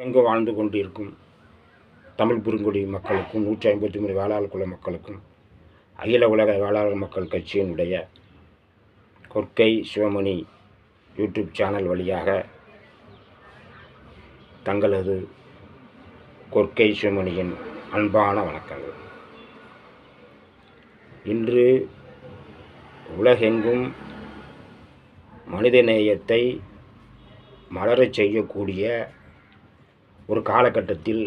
எங்கு வாழ்ந்து கொண்டு இருக்கும் தமிழ் பெருங்குடி மக்களுக்கும் நூற்றி ஐம்பத்தி மூணு வேளாளர் குல மக்களுக்கும் அகில உலக வேளாளர் மக்கள் கட்சியினுடைய கொற்கை சிவமணி யூடியூப் சேனல் வழியாக தங்களது கொற்கை சிவமணியின் அன்பான வணக்கங்கள். இன்று உலகெங்கும் மனிதநேயத்தை மலரச் செய்யக்கூடிய ஒரு காலகட்டத்தில்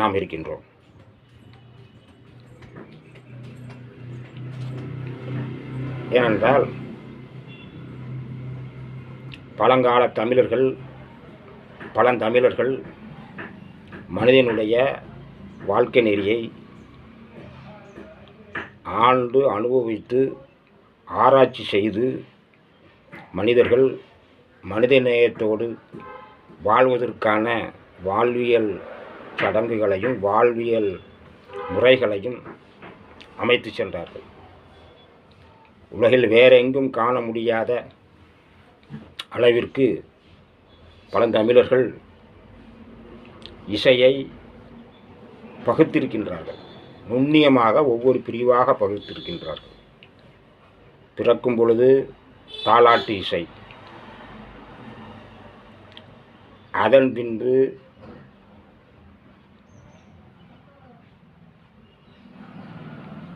நாம் இருக்கின்றோம். ஏனென்றால் பழங்கால தமிழர்கள் பழந்தமிழர்கள் மனிதனுடைய வாழ்க்கை நெறியை ஆண்டு அனுபவித்து ஆராய்ச்சி செய்து மனிதர்கள் மனிதநேயத்தோடு வாழ்வதற்கான வாழ்வியல் சடங்குகளையும் வாழ்வியல் முறைகளையும் அமைத்து சென்றார்கள். உலகில் வேறெங்கும் காண முடியாத அளவிற்கு பழந்தமிழர்கள் இசையை பகுத்திருக்கின்றார்கள். நுண்ணியமாக ஒவ்வொரு பிரிவாக பகுத்திருக்கின்றார்கள். பிறக்கும் பொழுது தாலாட்டு இசை. அதன் பின்பு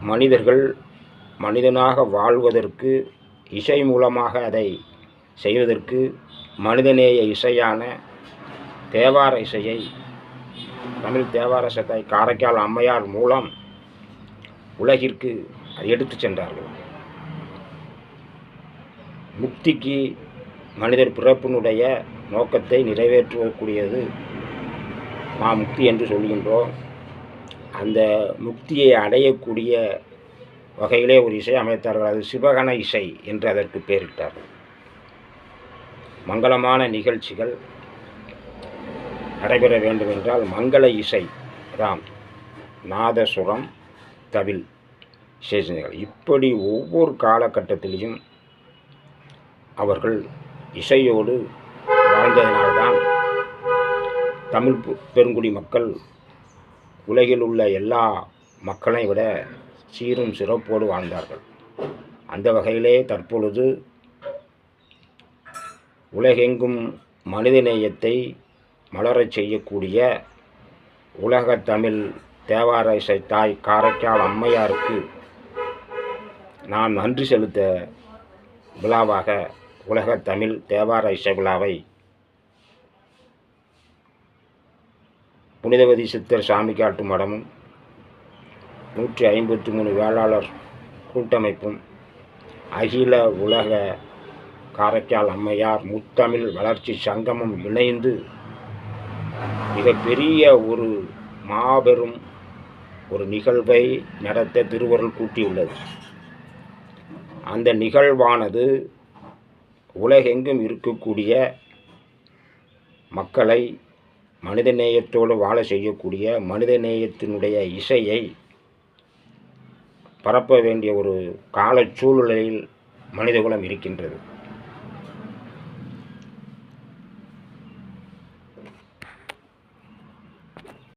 மனிதர்கள் மனிதனாக வாழ்வதற்கு இசை மூலமாக அதை செய்வதற்கு மனிதநேய இசையான தேவார இசையை தமிழ் தேவார இசத்தை காரைக்கால் அம்மையார் மூலம் உலகிற்கு அதை எடுத்து சென்றார்கள். முக்திக்கு மனிதர் பிறப்பினுடைய நோக்கத்தை நிறைவேற்றக்கூடியது நாம் முக்தி என்று சொல்கின்றோம். அந்த முக்தியை அடையக்கூடிய வகையிலே ஒரு இசை அமைத்தார்கள். அது சிவகண இசை என்று அதற்கு பெயரிட்டார்கள் மங்களமான நிகழ்ச்சிகள் நடைபெற வேண்டும் என்றால் மங்கள இசை ராம் நாதசுரம் தவில் விசேஷங்கள் இப்படி ஒவ்வொரு காலகட்டத்திலையும் அவர்கள் இசையோடு வாழ்ந்ததினால்தான் தமிழ் பெருங்குடி மக்கள் உலகில் உள்ள எல்லா மக்களை விட சீரும் சிறப்போடு வாழ்ந்தார்கள். அந்த வகையிலே தற்பொழுது உலகெங்கும் மனிதநேயத்தை மலரச் செய்யக்கூடிய உலகத் தமிழ் தேவார இசை தாய் காரைக்கால் அம்மையாருக்கு நான் நன்றி செலுத்த விழாவாக உலகத்தமிழ் தேவார இசை விழாவை புனிதவதி சித்தர் சாமி காட்டும் மடமும் நூற்றி ஐம்பத்தி மூணு வேளாளர் கூட்டமைப்பும் அகில உலக காரைக்கால் அம்மையார் முத்தமிழ் வளர்ச்சி சங்கமும் இணைந்து மிகப்பெரிய ஒரு மாபெரும் ஒரு நிகழ்வை நடத்த திருவருள் கூட்டியுள்ளது. அந்த நிகழ்வானது உலகெங்கும் இருக்கக்கூடிய மக்களை மனித நேயத்தோடு வாழ செய்யக்கூடிய மனித நேயத்தினுடைய இசையை பரப்ப வேண்டிய ஒரு கால மனிதகுலம் இருக்கின்றது.